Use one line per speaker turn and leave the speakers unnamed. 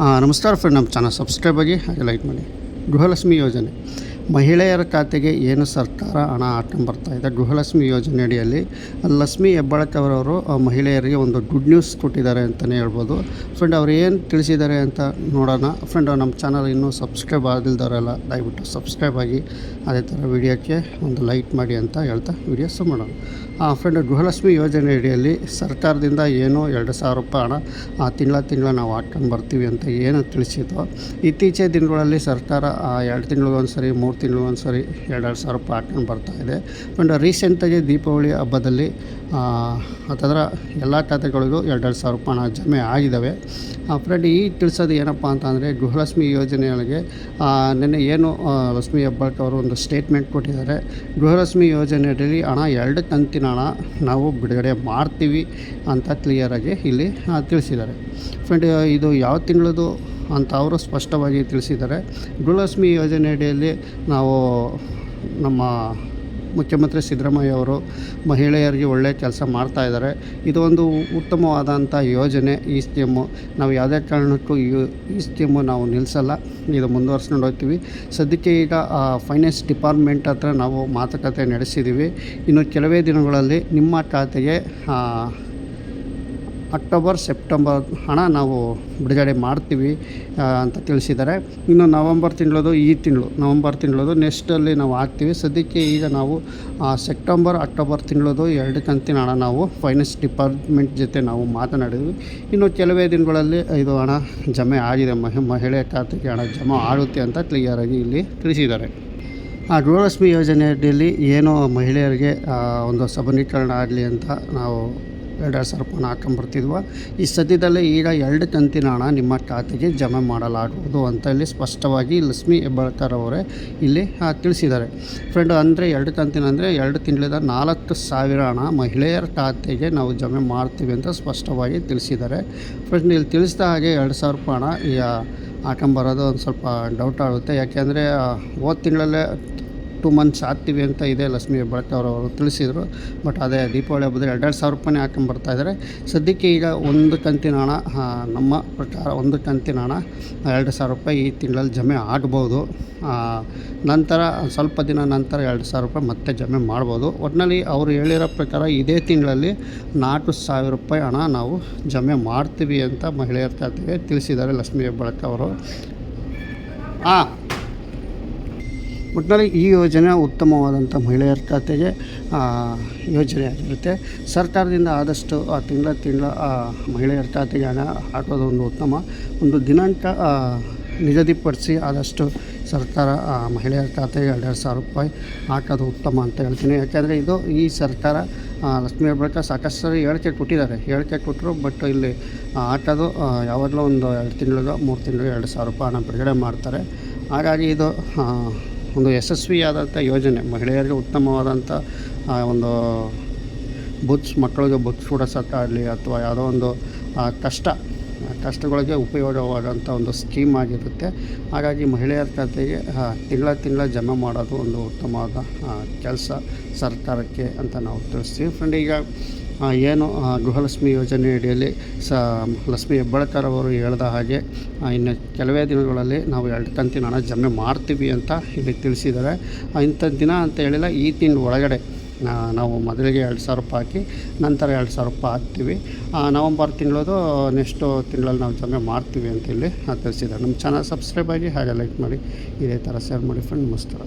ನಮಸ್ಕಾರ ಫ್ರೆಂಡ್ ನಮ್ಮ channel subscribe ಆಗಿ ಹಾಗೆ ಲೈಕ್ ಮಾಡಿ. ಗೃಹಲಕ್ಷ್ಮಿ ಯೋಜನೆ. ಮಹಿಳೆಯರ ಖಾತೆಗೆ ಏನು ಸರ್ಕಾರ ಹಣ ಹಾಕೊಂಡು ಇದೆ? ಗೃಹಲಕ್ಷ್ಮಿ ಯೋಜನೆ ಅಡಿಯಲ್ಲಿ ಲಕ್ಷ್ಮಿ ಹೆಬ್ಬಾಳ್ಕರ್ ಆ, ಮಹಿಳೆಯರಿಗೆ ಒಂದು ಗುಡ್ ನ್ಯೂಸ್ ಕೊಟ್ಟಿದ್ದಾರೆ ಅಂತಲೇ ಹೇಳ್ಬೋದು. ಫ್ರೆಂಡ್ ಅವ್ರು ಏನು ತಿಳಿಸಿದ್ದಾರೆ ಅಂತ ನೋಡೋಣ. ಫ್ರೆಂಡ್ ನಮ್ಮ ಚಾನಲ್ ಇನ್ನೂ ಸಬ್ಸ್ಕ್ರೈಬ್ ಆಗಿಲ್ದವರೆಲ್ಲ ದಯವಿಟ್ಟು ಸಬ್ಸ್ಕ್ರೈಬ್ ಆಗಿ, ಅದೇ ಥರ ವಿಡಿಯೋಕ್ಕೆ ಒಂದು ಲೈಕ್ ಮಾಡಿ ಅಂತ ಹೇಳ್ತಾ ವಿಡಿಯೋಸು ಮಾಡೋಣ. ಫ್ರೆಂಡ್ ಗೃಹಲಕ್ಷ್ಮಿ ಯೋಜನೆ ಅಡಿಯಲ್ಲಿ ಸರ್ಕಾರದಿಂದ ಏನೋ ಎರಡು ಸಾವಿರ ರೂಪಾಯಿ ಹಣ ತಿಂಗಳ ತಿಂಗಳ ನಾವು ಹಾಕ್ಕೊಂಡು ಬರ್ತೀವಿ ಅಂತ ಏನು ತಿಳಿಸಿದ್ದು ಇತ್ತೀಚಿನ ದಿನಗಳಲ್ಲಿ ಸರ್ಕಾರ ಎರಡು ತಿಂಗಳಿಗೊಂದು ಸರಿ ಮೂರು ತಿಂಗಳಿಗೊಂದು ಸರಿ ಎರಡೆರಡು ಸಾವಿರ ರೂಪಾಯಿ ಹಾಕ್ಕೊಂಡು ಬರ್ತಾ ಇದೆ. ಆ್ಯಂಡ್ ರೀಸೆಂಟಾಗಿ ದೀಪಾವಳಿ ಹಬ್ಬದಲ್ಲಿ ಅಥವಾ ಎಲ್ಲ ಖಾತೆಗಳಿಗೂ ಎರಡೆರಡು ಸಾವಿರ ರೂಪಾಯಿ ಹಣ ಜಮೆ ಆಗಿದ್ದಾವೆ. ಫ್ರೆಂಡ್ ಈ ತಿಳಿಸೋದು ಏನಪ್ಪ ಅಂತಂದರೆ ಗೃಹಲಕ್ಷ್ಮಿ ಯೋಜನೆಯೊಳಗೆ ನಿನ್ನೆ ಏನು ಲಕ್ಷ್ಮಿ ಹೆಬ್ಬಾಳ್ಕರ್ ಅವರು ಒಂದು ಸ್ಟೇಟ್ಮೆಂಟ್ ಕೊಟ್ಟಿದ್ದಾರೆ. ಗೃಹಲಕ್ಷ್ಮಿ ಯೋಜನೆಯಲ್ಲಿ ಹಣ ಎರಡು ಕಂತಿನ ಹಣ ನಾವು ಬಿಡುಗಡೆ ಮಾಡ್ತೀವಿ ಅಂತ ಕ್ಲಿಯರಾಗಿ ಇಲ್ಲಿ ತಿಳಿಸಿದ್ದಾರೆ. ಫ್ರೆಂಡ್ ಇದು ಯಾವ ತಿಂಗಳದು ಅಂತ ಅವರು ಸ್ಪಷ್ಟವಾಗಿ ತಿಳಿಸಿದ್ದಾರೆ. ಗೃಹಲಕ್ಷ್ಮಿ ಯೋಜನೆಯಡಿಯಲ್ಲಿ ನಾವು ನಮ್ಮ ಮುಖ್ಯಮಂತ್ರಿ ಸಿದ್ದರಾಮಯ್ಯ ಅವರು ಮಹಿಳೆಯರಿಗೆ ಒಳ್ಳೆಯ ಕೆಲಸ ಮಾಡ್ತಾ ಇದ್ದಾರೆ. ಇದು ಒಂದು ಉತ್ತಮವಾದಂಥ ಯೋಜನೆ ಈ ಸ್ಕೀಮು. ನಾವು ಯಾವುದೇ ಕಾರಣಕ್ಕೂ ಈ ಸ್ಕೀಮು ನಾವು ನಿಲ್ಲಿಸಲ್ಲ ಇದು ಮುಂದುವರ್ಸ್ಕೊಂಡು ಹೋಗ್ತೀವಿ. ಸದ್ಯಕ್ಕೆ ಈಗ ಫೈನಾನ್ಸ್ ಡಿಪಾರ್ಟ್ಮೆಂಟ್ ಹತ್ರ ನಾವು ಮಾತುಕತೆ ನಡೆಸಿದ್ದೀವಿ. ಇನ್ನು ಕೆಲವೇ ದಿನಗಳಲ್ಲಿ ನಿಮ್ಮ ಖಾತೆಗೆ ಅಕ್ಟೋಬರ್, ಸೆಪ್ಟೆಂಬರ್ ಹಣ ನಾವು ಬಿಡುಗಡೆ ಮಾಡ್ತೀವಿ ಅಂತ ತಿಳಿಸಿದ್ದಾರೆ. ಇನ್ನು ನವಂಬರ್ ತಿಂಗಳದು ಈ ತಿಂಗಳು, ನವಂಬರ್ ತಿಂಗಳದು ನೆಕ್ಸ್ಟಲ್ಲಿ ನಾವು ಹಾಕ್ತೀವಿ. ಸದ್ಯಕ್ಕೆ ಈಗ ನಾವು ಸೆಪ್ಟೆಂಬರ್, ಅಕ್ಟೋಬರ್ ತಿಂಗಳದು ಎರಡು ಕಂತಿನ ಹಣ ನಾವು ಫೈನಾನ್ಸ್ ಡಿಪಾರ್ಟ್ಮೆಂಟ್ ಜೊತೆ ನಾವು ಮಾತನಾಡಿದ್ವಿ. ಇನ್ನು ಕೆಲವೇ ದಿನಗಳಲ್ಲಿ ಇದು ಹಣ ಜಮೆ ಆಗಿದೆ. ಮಹಿ, ಮಹಿಳೆ ಖಾತೆಗೆ ಹಣ ಜಮಾ ಆಗುತ್ತೆ ಅಂತ ಕ್ಲಿಯರಾಗಿ ಇಲ್ಲಿ ತಿಳಿಸಿದ್ದಾರೆ. ಆ, ಗೃಹಲಕ್ಷ್ಮಿ ಯೋಜನೆ ಅಡಿಯಲ್ಲಿ ಏನು ಮಹಿಳೆಯರಿಗೆ ಒಂದು ಸಬಲೀಕರಣ ಆಗಲಿ ಅಂತ ನಾವು ಎರಡೆರಡು ಸಾವಿರ ರೂಪಾಯಿ ಹಾಕೊಂಬರ್ತಿದ್ವು ಈ ಸದ್ಯದಲ್ಲೇ ಈಗ ಎರಡು ಕಂತಿನ ಹಣ ನಿಮ್ಮ ಖಾತೆಗೆ ಜಮೆ ಮಾಡಲಾಗುವುದು ಅಂತ ಇಲ್ಲಿ ಸ್ಪಷ್ಟವಾಗಿ ಲಕ್ಷ್ಮಿ ಹೆಬ್ಬಾಳ್ಕರ್ ಅವರೇ ಇಲ್ಲಿ ತಿಳಿಸಿದ್ದಾರೆ. ಫ್ರೆಂಡ್ ಅಂದರೆ ಎರಡು ಕಂತಿನ ಅಂದರೆ ಎರಡು ತಿಂಗಳಿಂದ ನಾಲ್ಕು ಸಾವಿರ ಹಣ ಮಹಿಳೆಯರ ಖಾತೆಗೆ ನಾವು ಜಮೆ ಮಾಡ್ತೀವಿ ಅಂತ ಸ್ಪಷ್ಟವಾಗಿ ತಿಳಿಸಿದ್ದಾರೆ. ಫ್ರೆಂಡ್ ಇಲ್ಲಿ ತಿಳಿಸಿದ ಹಾಗೆ ಎರಡು ಸಾವಿರ ರೂಪಾಯಿ ಹಣ ಹಾಕೊಂಬರೋದು ಒಂದು ಸ್ವಲ್ಪ ಡೌಟ್ ಆಗುತ್ತೆ. ಯಾಕೆಂದರೆ ಹೋದ ತಿಂಗಳಲ್ಲೇ ಟೂ ಮಂತ್ಸ್ ಆಗ್ತೀವಿ ಅಂತ ಇದೆ ಲಕ್ಷ್ಮಿ ಹೆಬ್ಬಾಳ್ಕರ್ ಅವರು ತಿಳಿಸಿದರು. ಬಟ್ ಅದೇ ದೀಪಾವಳಿ ಹಬ್ಬದಲ್ಲಿ ಎರಡೆರಡು ಸಾವಿರ ರೂಪಾಯಿ ಹಾಕೊಂಡು ಇದ್ದಾರೆ ಸದ್ಯಕ್ಕೆ ಈಗ ಒಂದು ಕಂತಿನ ಹಣ ನಮ್ಮ ಪ್ರಕಾರ ಒಂದು ಕಂತಿನ ಹಣ, ಎರಡು ಸಾವಿರ ರೂಪಾಯಿ ಈ ತಿಂಗಳಲ್ಲಿ ಜಮೆ ಆಗ್ಬೋದು. ನಂತರ ಸ್ವಲ್ಪ ದಿನ ನಂತರ ಎರಡು ಸಾವಿರ ರೂಪಾಯಿ ಮತ್ತೆ ಜಮೆ ಮಾಡ್ಬೋದು. ಒಟ್ಟಿನಲ್ಲಿ ಅವರು ಹೇಳಿರೋ ಪ್ರಕಾರ ಇದೇ ತಿಂಗಳಲ್ಲಿ ನಾಲ್ಕು ಸಾವಿರ ರೂಪಾಯಿ ಹಣ ನಾವು ಜಮೆ ಮಾಡ್ತೀವಿ ಅಂತ ಮಹಿಳೆಯರ ಖಾತೆಗೆ ತಿಳಿಸಿದ್ದಾರೆ ಲಕ್ಷ್ಮೀ ಬೆಳಕ ಅವರು. ಹಾಂ ಒಟ್ಟಿನಲ್ಲಿ ಈ ಯೋಜನೆ ಉತ್ತಮವಾದಂಥ ಮಹಿಳೆಯರ ಖಾತೆಗೆ ಯೋಜನೆ ಆಗಿರುತ್ತೆ. ಸರ್ಕಾರದಿಂದ ಆದಷ್ಟು, ಆ, ತಿಂಗಳ ತಿಂಗಳ ಮಹಿಳೆಯರ ಖಾತೆಗೆ ಹಣ ಹಾಕೋದು ಒಂದು ಉತ್ತಮ. ಒಂದು ದಿನಾಂಕ ನಿಗದಿಪಡಿಸಿ ಆದಷ್ಟು ಸರ್ಕಾರ ಮಹಿಳೆಯರ ಖಾತೆಗೆ ಎರಡೆರಡು ಸಾವಿರ ರೂಪಾಯಿ ಹಾಕೋದು ಉತ್ತಮ ಅಂತ ಹೇಳ್ತೀನಿ. ಯಾಕೆಂದರೆ ಇದು ಈ ಸರ್ಕಾರ ಲಕ್ಷ್ಮೀ ಬಳಿಕ ಸಾಕಷ್ಟು ಹೇಳಿಕೆ ಕೊಟ್ಟಿದ್ದಾರೆ. ಹೇಳಿಕೆ ಕೊಟ್ಟರು, ಬಟ್ ಇಲ್ಲಿ ಹಾಕೋದು ಯಾವಾಗಲೂ ಒಂದು ಎರಡು ತಿಂಗಳಿಗೋ, ಮೂರು ತಿಂಗಳಿಗೆ ಎರಡು ಸಾವಿರ ರೂಪಾಯಿ ಹಣ ಬಿಡುಗಡೆ ಮಾಡ್ತಾರೆ. ಹಾಗಾಗಿ ಇದು ಒಂದು ಯಶಸ್ವಿಯಾದಂಥ ಯೋಜನೆ. ಮಹಿಳೆಯರಿಗೆ ಉತ್ತಮವಾದಂಥ ಒಂದು ಬುಕ್ಸ್ ಮಕ್ಕಳಿಗೆ ಬುಕ್ಸ್ ಆಗಲಿ ಅಥವಾ ಯಾವುದೋ ಒಂದು ಕಷ್ಟ ಕಷ್ಟಗಳಿಗೆ ಉಪಯೋಗವಾದಂಥ ಒಂದು ಸ್ಕೀಮ್ ಆಗಿರುತ್ತೆ. ಹಾಗಾಗಿ ಮಹಿಳೆಯರ ಖಾತೆಗೆ ತಿಂಗಳ ತಿಂಗಳ ಜಮೆ ಮಾಡೋದು ಒಂದು ಉತ್ತಮವಾದ ಕೆಲಸ ಸರ್ಕಾರಕ್ಕೆ ಅಂತ ನಾವು ತಿಳಿಸ್ತೀವಿ. ಫ್ರೆಂಡ್, ಈಗ ಏನು ಗೃಹಲಕ್ಷ್ಮಿ ಯೋಜನೆ ಅಡಿಯಲ್ಲಿ ಸ, ಲಕ್ಷ್ಮಿ ಹೆಬ್ಬಾಳ್ಕರ್ ಅವರು ಹೇಳಿದ ಹಾಗೆ ಇನ್ನು ಕೆಲವೇ ದಿನಗಳಲ್ಲಿ ನಾವು ಎರಡು ಕಂತಿನ ಹಣ ಜಮೆ ಮಾಡ್ತೀವಿ ಅಂತ ಇಲ್ಲಿ ತಿಳಿಸಿದ್ದಾರೆ. ಇಂಥ ದಿನ ಅಂತ ಹೇಳಿಲ್ಲ, ಈ ತಿಂಗಳ ಒಳಗಡೆ ನಾವು ಮೊದಲಿಗೆ ಎರಡು ಸಾವಿರ ರೂಪಾಯಿ ಹಾಕಿ, ನಂತರ ಎರಡು ಸಾವಿರ ರೂಪಾಯಿ ಹಾಕ್ತೀವಿ. ನವಂಬರ್ ತಿಂಗಳದು ನೆಕ್ಸ್ಟು ತಿಂಗಳಲ್ಲಿ ನಾವು ಜಮೆ ಮಾಡ್ತೀವಿ ಅಂತ ಇಲ್ಲಿ ತಿಳಿಸಿದ್ದಾರೆ. ನಮ್ಮ ಚಾನಲ್ ಸಬ್ಸ್ಕ್ರೈಬ್ ಆಗಿ ಹಾಗೆ ಲೈಕ್ ಮಾಡಿ, ಇದೇ ಥರ ಶೇರ್ ಮಾಡಿ ಫ್ರೆಂಡ್ ನಮಸ್ಕಾರ